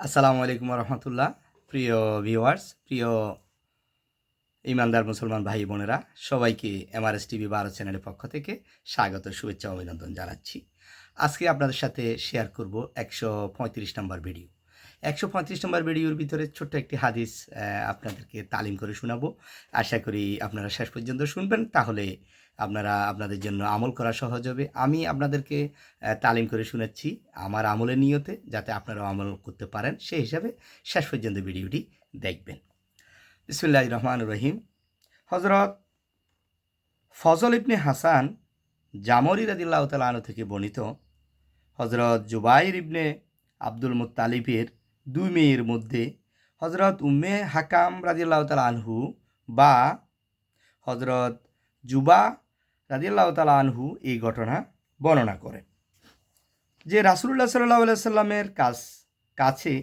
আসসালামু আলাইকুম রহমতুল্লাহ প্রিয় ভিওয়ার্স প্রিয় ইমানদার মুসলমান ভাই বোনেরা, সবাইকে এমআরএস টিভি বারো চ্যানেলের পক্ষ থেকে স্বাগত, শুভেচ্ছা অভিনন্দন জানাচ্ছি। আজকে আপনাদের সাথে শেয়ার করব একশো পঁয়ত্রিশ নম্বর ভিডিও একশো পঁয়ত্রিশ নম্বর ভিডিওর ভিতরে ছোট্ট একটি হাদিস আপনাদেরকে তালিম করে শোনাবো। আশা করি আপনারা শেষ পর্যন্ত শুনবেন, তাহলে আপনারা আপনাদের জন্য আমল করা সহজ হবে। আমি আপনাদেরকে তালিম করে শুনেছি আমার আমলের নিয়তে, যাতে আপনারাও আমল করতে পারেন। সেই হিসাবে শেষ পর্যন্ত ভিডিওটি দেখবেন। বিসমুল্লাহ রহমান রহিম। হজরত ফজল ইবনে হাসান জামরি রাদিল্লাহ তালু থেকে বর্ণিত হজরত জুবাইর ইবনে আব্দুল মুত্তালিবের দুই মেয়ের মধ্যে হজরত উম্মে হাকাম রাদিল্লাহ তাল আনহু বা হজরত জুবা রাদিল্লাহ তাল আনহু এই ঘটনা বর্ণনা করেন। যে রাসুল্লাহ সাল্লাহ সাল্লামের কাছ, কাছে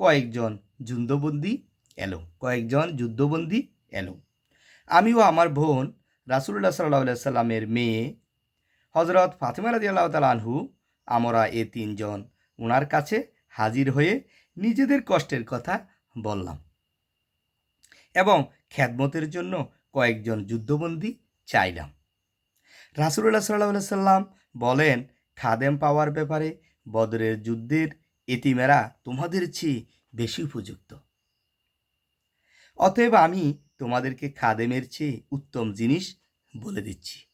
কয়েকজন যুদ্ধবন্দি এলো, কয়েকজন যুদ্ধবন্দি এলো। আমিও আমার বোন রাসুল্লাহ সাল্লাহ সাল্লামের মেয়ে হজরত ফাতেমা রাজি আল্লাহ তাল আনহু, আমরা এ তিনজন ওনার কাছে হাজির হয়ে নিজেদের কষ্টের কথা বললাম। এবং খ্যাতমতের জন্য কয়েকজন যুদ্ধবন্দী চাইলাম। রাসুল্লাহ সাল্লাহ সাল্লাম বলেন, খাদেম পাওয়ার ব্যাপারে বদরের যুদ্ধের এতিমেরা তোমাদের চেয়ে বেশি উপযুক্ত। অতএব আমি তোমাদেরকে খাদেমের চেয়ে উত্তম জিনিস বলে দিচ্ছি।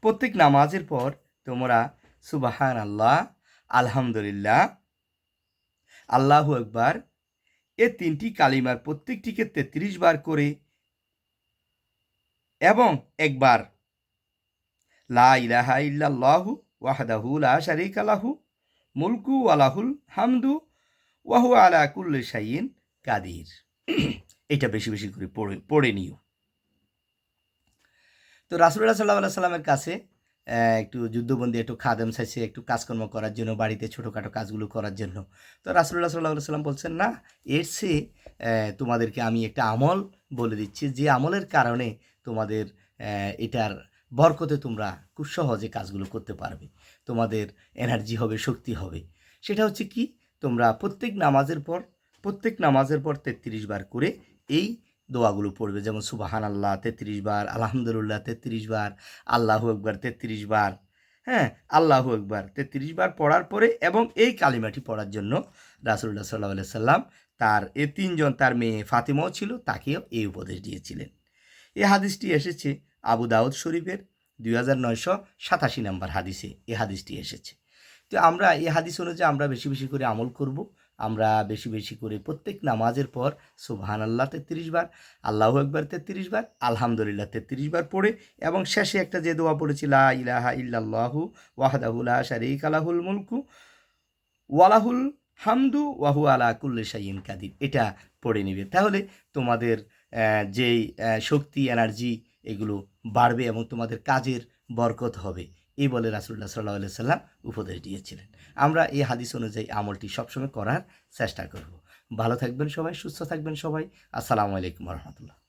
প্রত্যেক নামাজের পর তোমরা সুবাহান আল্লাহ আলহামদুলিল্লাহ আল্লাহু একবার এ তিনটি কালিমার প্রত্যেকটিকে তেত্রিশ বার করে এবং একবার। লা ইলাহা ইল্লাল্লাহু ওয়াহদাহু লা শারিকা লাহু, মুলকু আলাহুল হামদু ওয়াহু আলা কুল্লি শাইইন কাদির। এটা বেশি বেশি করে পড়ে পড়ে নিও। তো রাসুল্লাহ সাল্লাহ সাল্লামের কাছে একটু যুদ্ধবন্দী, একটু খাদেম চাইছে, একটু কাজকর্ম করার জন্য, বাড়িতে ছোটোখাটো কাজগুলো করার জন্য। তো রাসুল্লাহ সাল্লাহ সাল্লাম বলছেন, না, এর চেয়ে তোমাদেরকে আমি একটা আমল বলে দিচ্ছি। যে আমলের কারণে তোমাদের এটার বরকতে তোমরা খুব সহজে কাজগুলো করতে পারবে। তোমাদের এনার্জি হবে, শক্তি হবে। সেটা হচ্ছে কি? তোমরা প্রত্যেক নামাজের পর, প্রত্যেক নামাজের পর তেত্রিশ বার করে এই দোয়াগুলো পড়বে। যেমন সুবাহান আল্লাহ তেত্রিশ বার, আলহামদুলিল্লাহ, তেত্রিশ বার, আল্লাহু একবার তেত্রিশ বার হ্যাঁ আল্লাহু একবার তেত্রিশ বার পড়ার পরে এবং এই কালিমাটি পড়ার জন্য রাসুল্লাহ সাল্লাহ সাল্লাম তার, এ তিনজন তার মেয়ে ফাতিমাও ছিল, তাকেও এই উপদেশ দিয়েছিলেন। এই হাদিসটি এসেছে আবু দাউদ শরীফের দুই হাজার নয়শো সাতাশি নম্বর হাদিসে। এ হাদিসটি এসেছে। তো আমরা এই হাদিস অনুযায়ী আমরা বেশি বেশি করে আমল করব। আমরা বেশি বেশি করে প্রত্যেক নামাজের পর সুবহান আল্লাহ তেত্রিশ বার, আল্লাহ একবার তেত্রিশ বার, আলহামদুলিল্লাহ তেত্রিশ বার পড়ে এবং শেষে একটা যে দোয়া পড়েছি, লা ইলাহা ইল্লাল্লাহু ওয়াহদাহুল্লাহ শারিক আলাহুল মুলকু ওয়ালাহুল হামদু ওয়াহু আলা কুল্লি শাইন কাদির। এটা পড়ে নেবে। তাহলে তোমাদের যেই শক্তি এনার্জি এগুলো বাড়বে এবং তোমাদের কাজের বরকত হবে। এই বলে রাসুল্লাহ সাল্লাহ সাল্লাম উপদেশ দিয়েছিলেন। আমরা এই হাদিস অনুযায়ী আমলটি সবসময় করার চেষ্টা করব। ভালো থাকবেন সবাই, সুস্থ থাকবেন সবাই। আসসালামু আলাইকুম রহমতুল্লাহ।